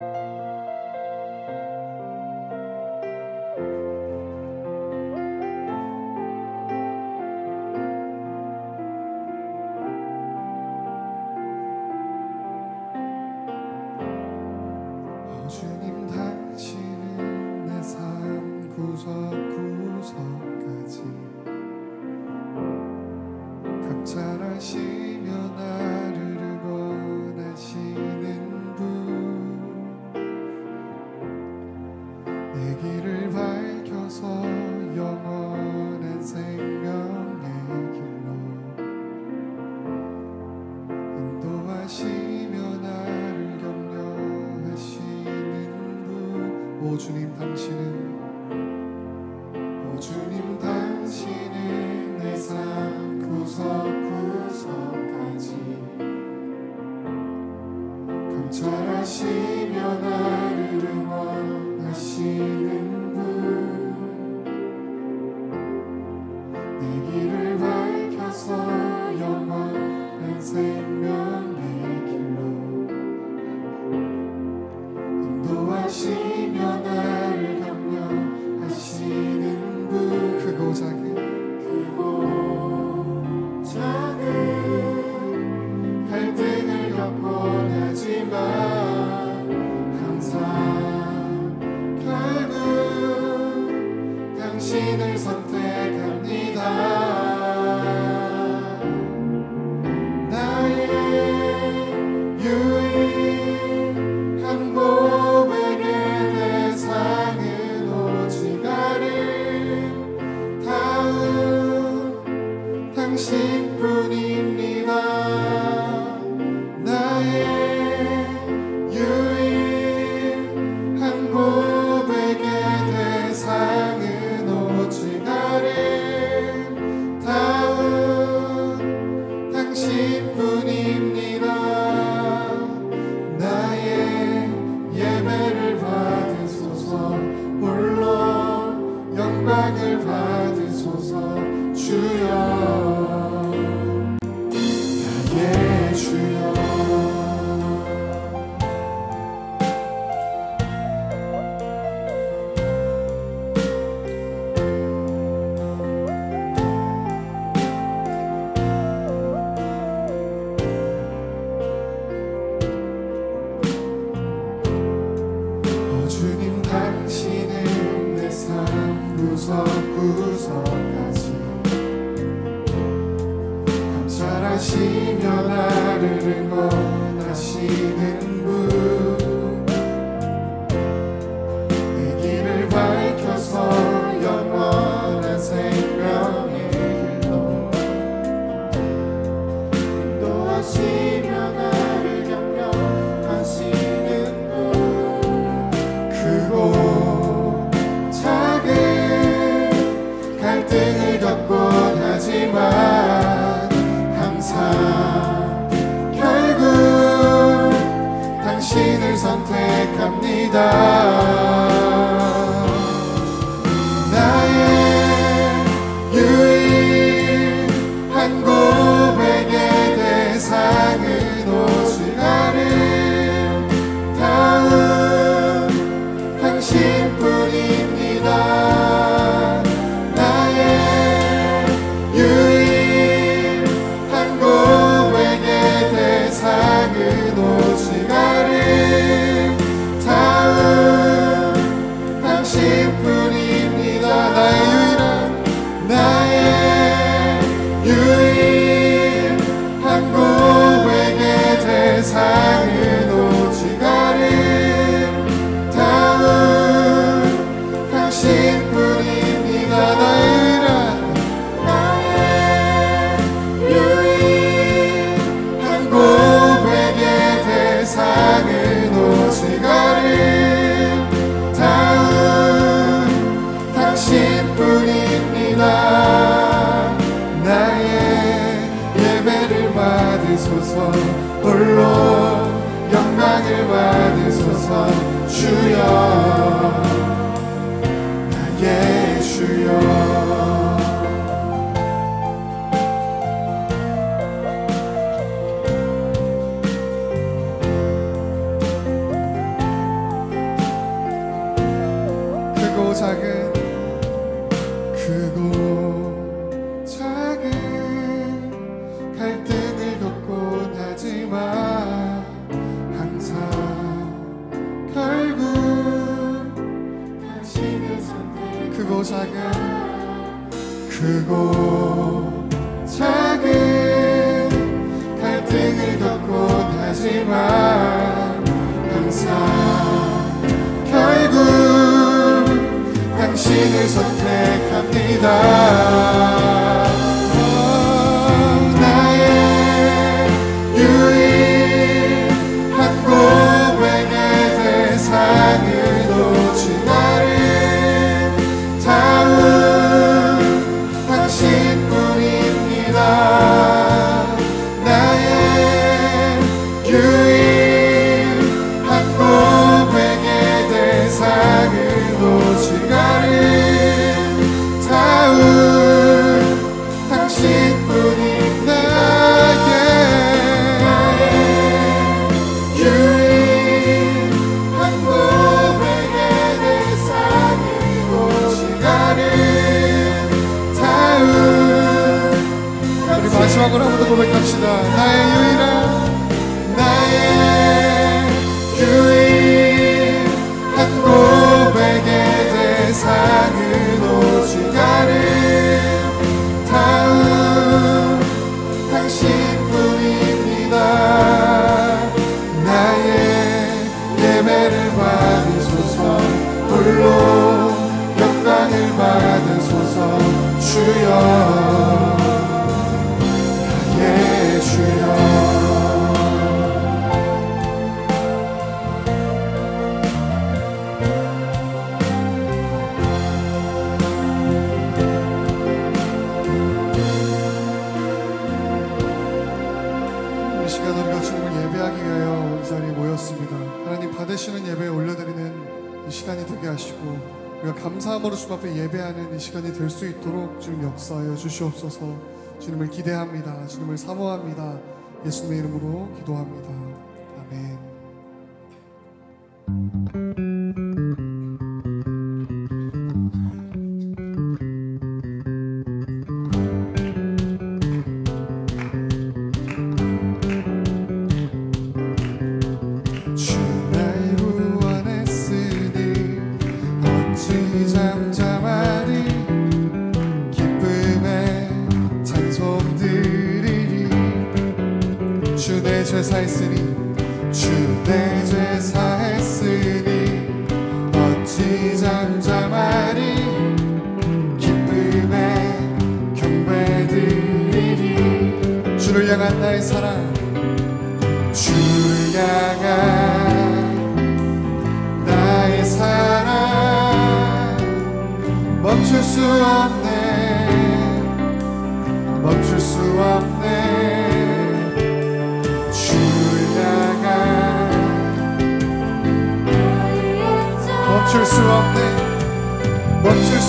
you 주님 당신은 원하시며 나를 응원하시는 분. 선택합니다. 그곳. 드리시는 예배에 올려드리는 이 시간이 되게 하시고 우리가 감사함으로 주 앞에 예배하는 이 시간이 될 수 있도록 주님 역사하여 주시옵소서. 주님을 기대합니다. 주님을 사모합니다. 예수님의 이름으로 기도합니다. 내 제사 했으니 어찌 잠잠하리 기쁨에 경배 드리리 주를 향한 나의 사랑. of me, but you're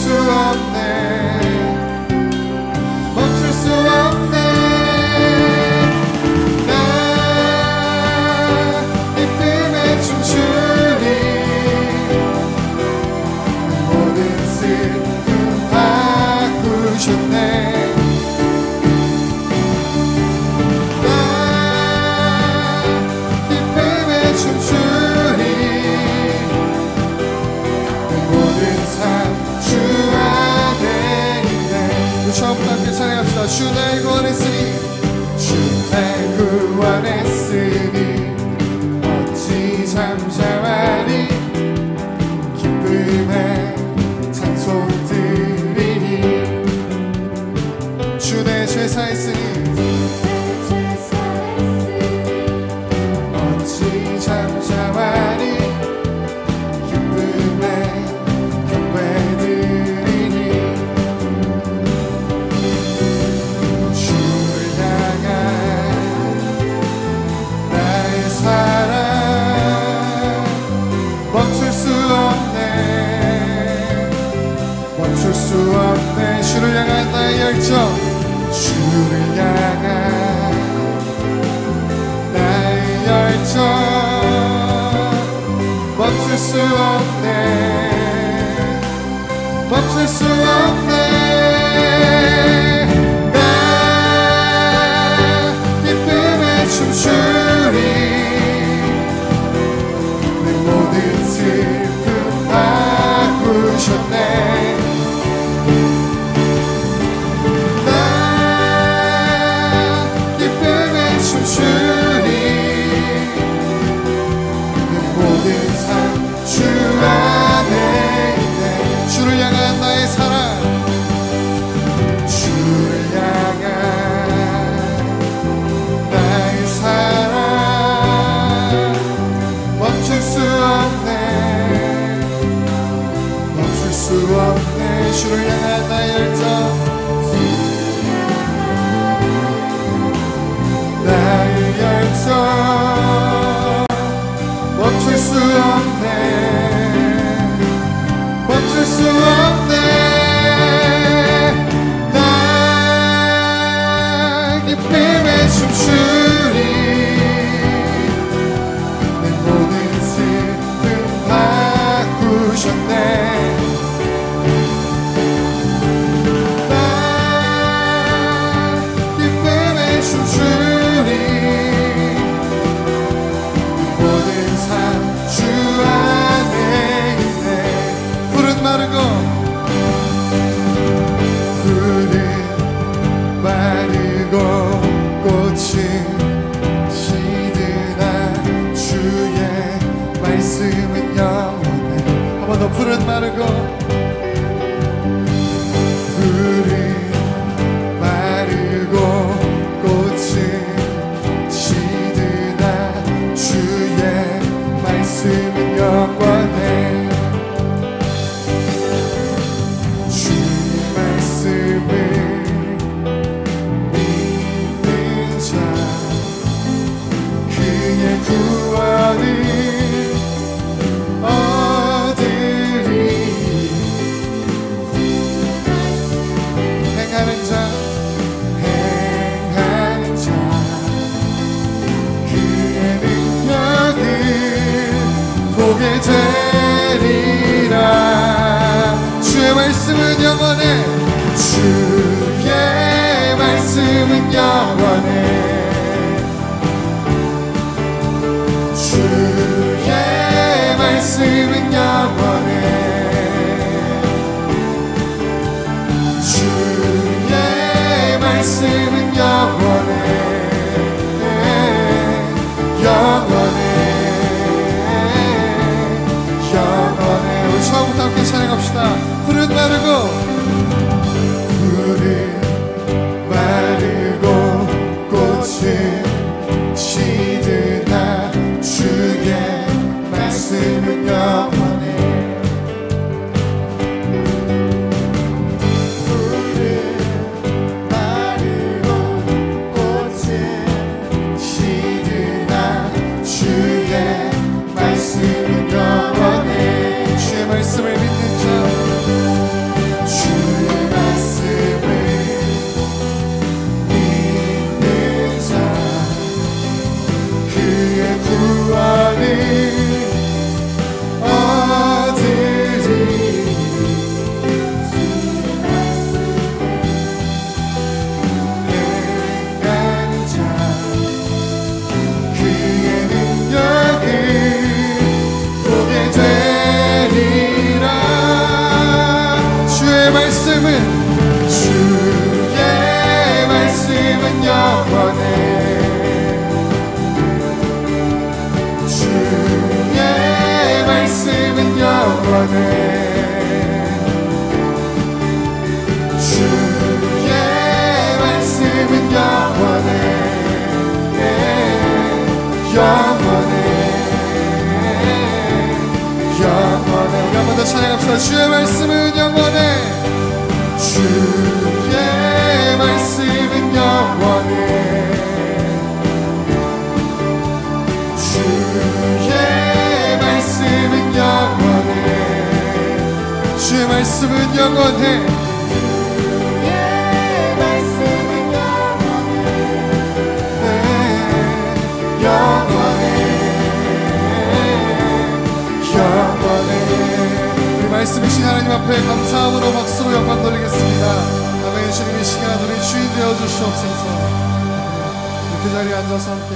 따르고 찬양합시다. 주의 말씀은 영원해. 주의 말씀은 영원해. 주의 말씀은 영원해. 주의 말씀은 영원해. 말씀이신 하나님 앞에 감사함으로 박수로 영광 돌리겠습니다. 아멘. 주님 이 시간 우리 주인 되어 주시옵소서. 그 자리에 앉아서 함께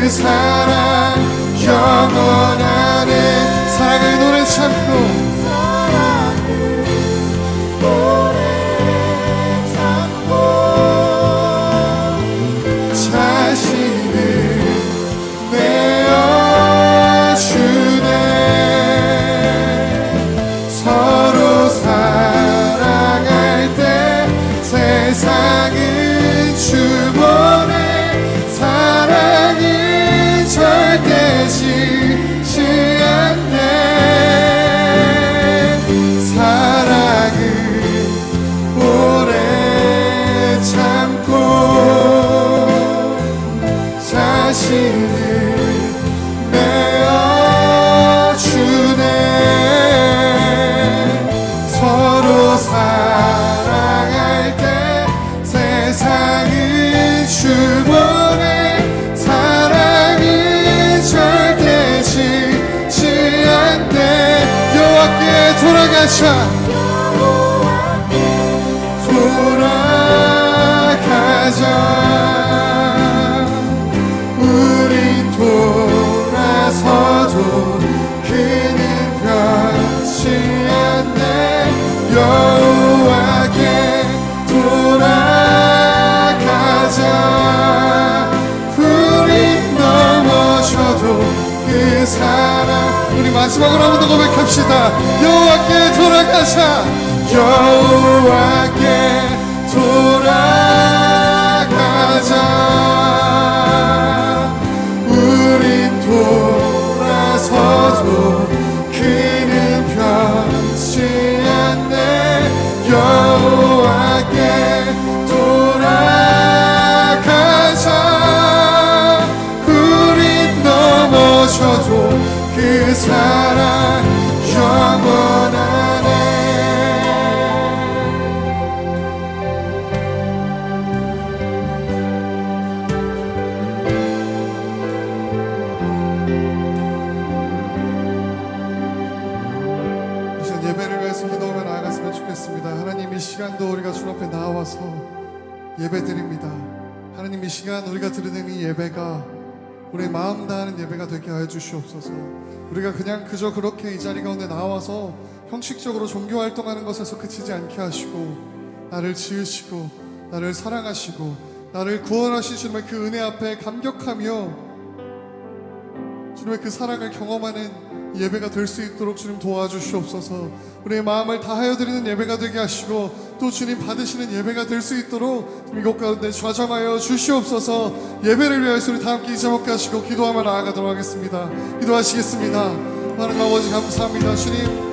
그 사랑 영원하는 사랑을 노래 삼고 마지막으로 한 번 더 고백합시다. 여호와께 돌아가자 여호와께 예배 드립니다. 하나님 이 시간 우리가 드리는 이 예배가 우리의 마음 다하는 예배가 되게 하여 주시옵소서. 우리가 그냥 그저 그렇게 이 자리 가운데 나와서 형식적으로 종교 활동하는 것에서 그치지 않게 하시고 나를 지으시고 나를 사랑하시고 나를 구원하신 주님의 그 은혜 앞에 감격하며 주님의 그 사랑을 경험하는 예배가 될 수 있도록 주님 도와주시옵소서. 우리의 마음을 다하여 드리는 예배가 되게 하시고 또 주님 받으시는 예배가 될 수 있도록 이곳 가운데 좌정하여 주시옵소서. 예배를 위하여서 우리 다 함께 이제먹게 하시고 기도하며 나아가도록 하겠습니다. 기도하시겠습니다. 하나님 아버지 감사합니다. 주님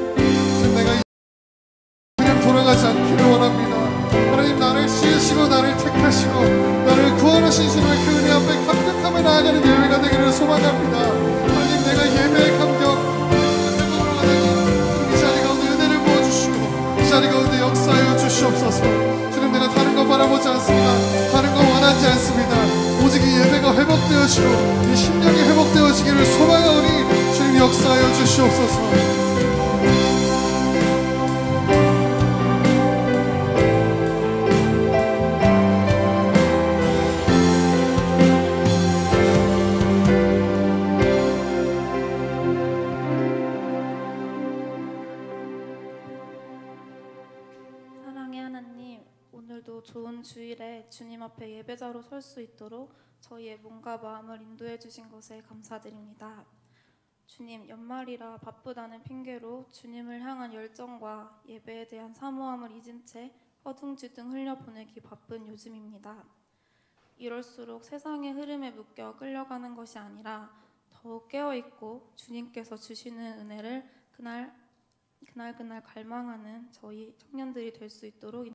주일에 주님 앞에 예배자로 설 수 있도록 저희의 몸과 마음을 인도해 주신 것에 감사드립니다. 주님, 연말이라 바쁘다는 핑계로 주님을 향한 열정과 예배에 대한 사모함을 잊은 채 허둥지둥 흘려보내기 바쁜 요즘입니다. 이럴수록 세상의 흐름에 묶여 끌려가는 것이 아니라 더욱 깨어있고 주님께서 주시는 은혜를 그날 그날 그날 갈망하는 저희 청년들이 될 수 있도록